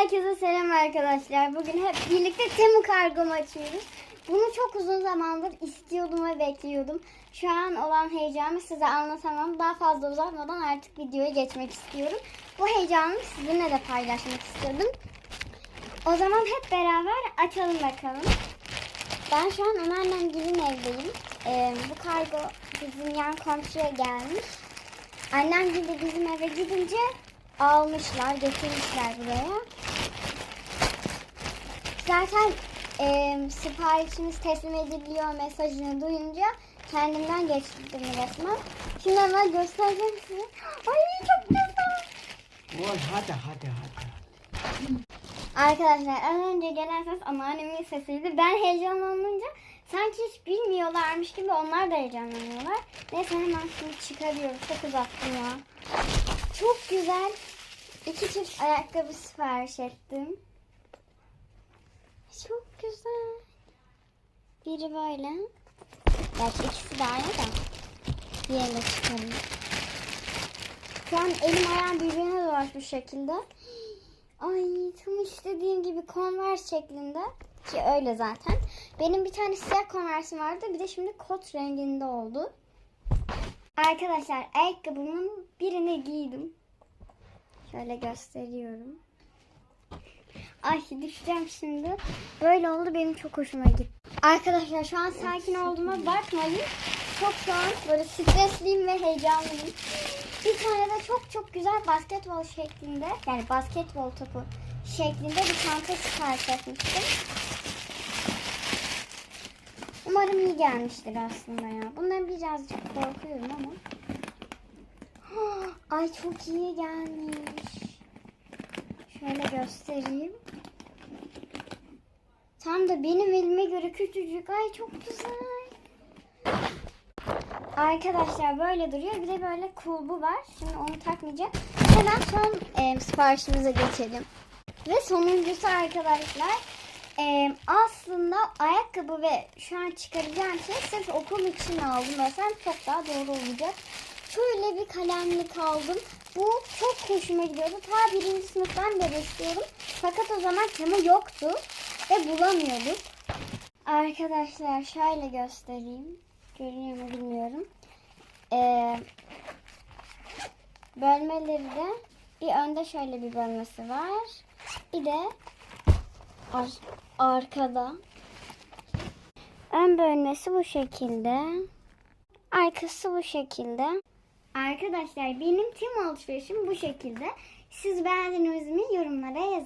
Herkese selam arkadaşlar. Bugün hep birlikte Temu kargomu açıyoruz. Bunu çok uzun zamandır istiyordum ve bekliyordum. Şu an olan heyecanımı size anlatamam. Daha fazla uzatmadan artık videoya geçmek istiyorum. Bu heyecanımı sizinle de paylaşmak istedim. O zaman hep beraber açalım bakalım. Ben şu an anneannemgilin evdeyim. Ee, bu kargo bizim yan komşuya gelmiş. Annem gibi bizim eve gidince almışlar, getirmişler buraya. Zaten e, siparişimiz teslim ediliyor mesajını duyunca kendimden geçtirdim resmen. Şimdi hemen göstereceğim size. Ay çok güzel. Oy hadi hadi hadi. Arkadaşlar az önce gelen ses anneannemin sesiydi. Ben heyecanlanınca sanki hiç bilmiyorlarmış gibi onlar da heyecanlanıyorlar. Neyse hemen şimdi çıkarıyorum. Çok uzattım ya. Çok güzel. İki çift ayakkabı sipariş ettim. Güzel. Biri böyle. Gerçi ikisi de aynı da. Diğerini de çıkarayım. Şu an elim ayağım birbirine dolaşmış şekilde. Ay tam istediğim gibi konvers şeklinde. Ki öyle zaten. Benim bir tane siyah konversim vardı. Bir de şimdi kot renginde oldu. Arkadaşlar ayakkabımın birini giydim. Şöyle gösteriyorum. Ay düşeceğim şimdi. Böyle oldu benim çok hoşuma gitti. Arkadaşlar şu an sakin olduğuma bakmayın. Çok şu an böyle stresliyim ve heyecanlıyım. Bir tane de çok çok güzel basketbol şeklinde yani basketbol topu şeklinde bir çanta sipariş etmiştim. Umarım iyi gelmiştir aslında ya. Bundan birazcık korkuyorum ama. Ay çok iyi gelmiş. Şöyle göstereyim. Tam da benim elime göre küçücük. Ay çok güzel. Arkadaşlar böyle duruyor. Bir de böyle kulbu var. Şimdi onu takmayacağım. Hemen son e, siparişimize geçelim. Ve sonuncusu arkadaşlar. e, aslında ayakkabı ve şu an çıkaracağım şey sırf okul için aldım. Mesela çok daha doğru olacak. Şöyle bir kalemlik aldım. Bu çok hoşuma gidiyordu. Ta birinci sınıftan beri istiyorum. Fakat o zaman temu yoktu. Ve bulamıyorduk. Arkadaşlar şöyle göstereyim. Görünüyor mu bilmiyorum. Ee, bölmeleri de bir önde şöyle bir bölmesi var. Bir de ar- arkada. Ön bölmesi bu şekilde. Arkası bu şekilde. Arkadaşlar benim tim alışverişim bu şekilde. Siz beğendiniz mi yorumlara yazın.